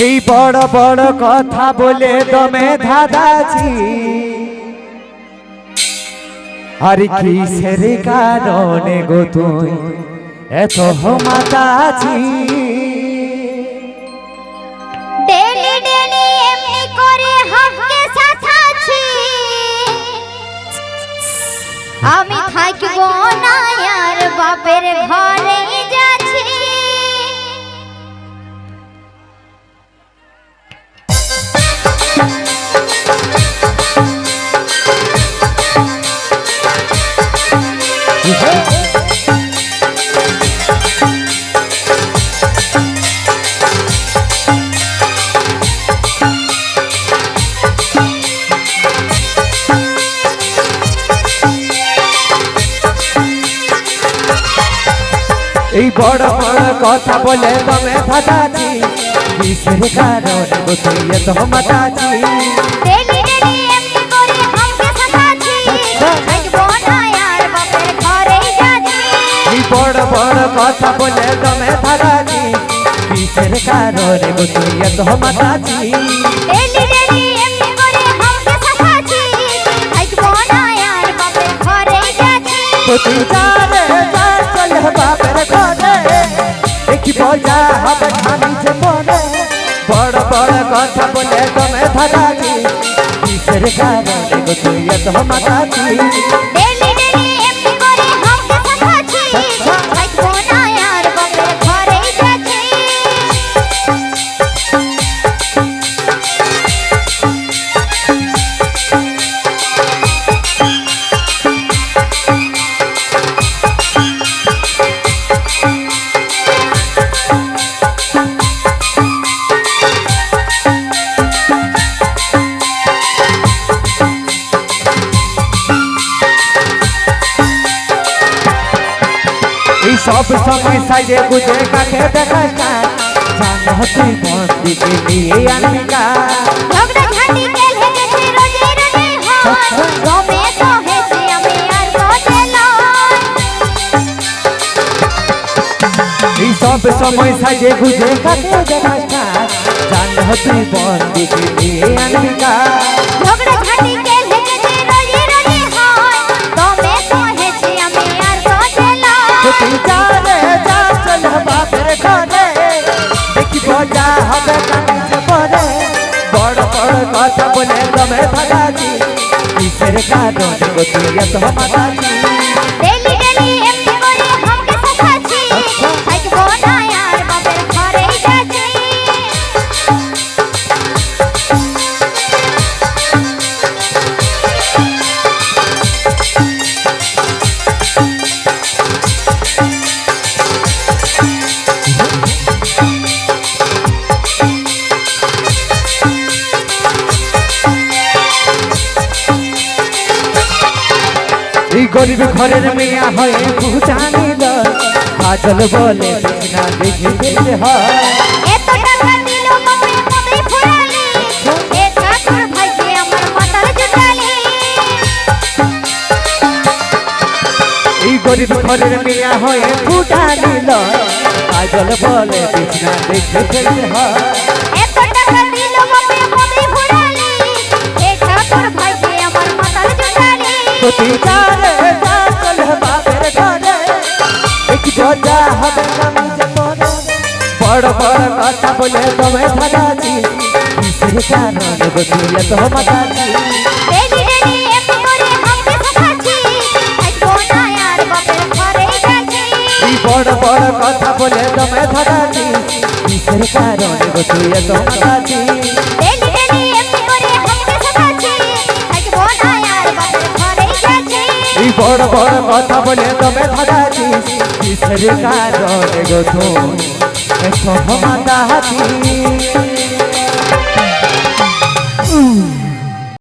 এই বড় বড় কথা বলে দমে ধাঁধাছি আর কিসের কারণে গো তুই এত মাতাছি ডেলি ডেলি এমনি করে হামকে সাথাছি আমি থাকব না বাপের ঘরে বড় বড় কথা বলে দমে ধাঁধাছি কিসের কারণে গো তুই এত মাতাছি ডেলি ডেলি এমনি করে হামকে সাথাছি থাকব না আর বাপের ঘরে যাচ্ছি। এই বড় বড় কথা বলে দমে ধাঁধাছি কিসের কারণে গো তুই এত মাতাছি ডেলি ডেলি এমনি করে হামকে সাথাছি দেখি হবে খানি পরে বড় বড় কথা বলে দমে ধাঁধাছি কিসের কারণে গো তুই এত মাতাছি সব সময় সাইডে বুঝে কাকে দেখাস না। জান তুই বন্দি নিয়ে আনবি না ঝগড়া ঝাঁটি কেলে গেছে রোজে রোজে হয় গমে সহেছে আমি আর রোজে লয় এই সব সময় সাইডে বুঝে কাকে দেখাস না। জান তুই বন্দি নিয়ে আনবি না বলে দমে ভাগাছি। কিসের কারণে গতি এত মাতাছি গরিব ঘরের মেয়া হয়ে জানিল কাজল বলে না দেখে দেখতে হয়। এত টাকা দিল বাপে মনে ফুরালি? এ ঠাকুর ভাইকে আমার মাথার জুটালি। এই গরিব ঘরের মেয়া হয়ে জানিল কাজল বলে না দেখে দেখতে হয়। প্রতি জানে কাজল বাপের ঘরে দেখি বজা হবে নামি যে পরে বড় বড় কথা বলে তবে থাকাছি কিসের কারণে বসিয়ে তো মাতাছি না বড় বড় কথা বলে দমে থাকাছি কিসের কারণে বসিয়ে তো মাতাছি থাকাছি কিসের কারণে গো তুই এত মাতাছি